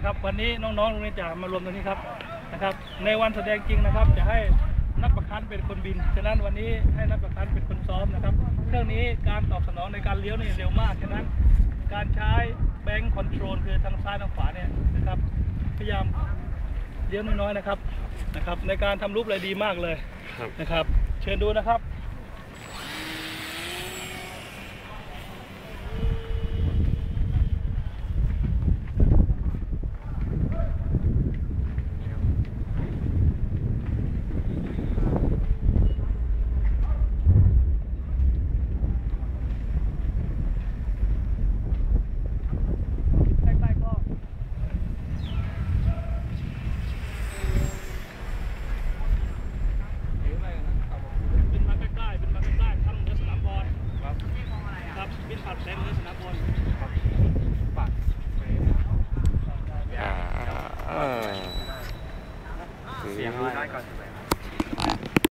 นะครับ วันนี้น้องๆโรงเรียนจะมารวมตรงนี้ครับนะครับ ในวันแสดงจริงนะครับ จะให้นักประคันเป็นคนบิน ฉะนั้นวันนี้ให้นักประคันเป็นคนซ้อมนะครับ เครื่องนี้การตอบสนองในการเลี้ยวนี่เร็วมากฉะนั้นการใช้แบงค์คอนโทรลคือทางซ้ายทางขวาเนี่ยนะครับ พยายามเลี้ยวน้อยๆนะครับนะครับ ในการทำรูปอะไรดีมากเลยครับนะครับ เชิญดูนะครับ ใกล้ๆก็บินมาใกล้ๆบินมาใกล้ๆข้างเหนือสนามบอลครับ ครับบินผ่านแสงเหนือสนามบอลอ่าเสียงได้ก่อน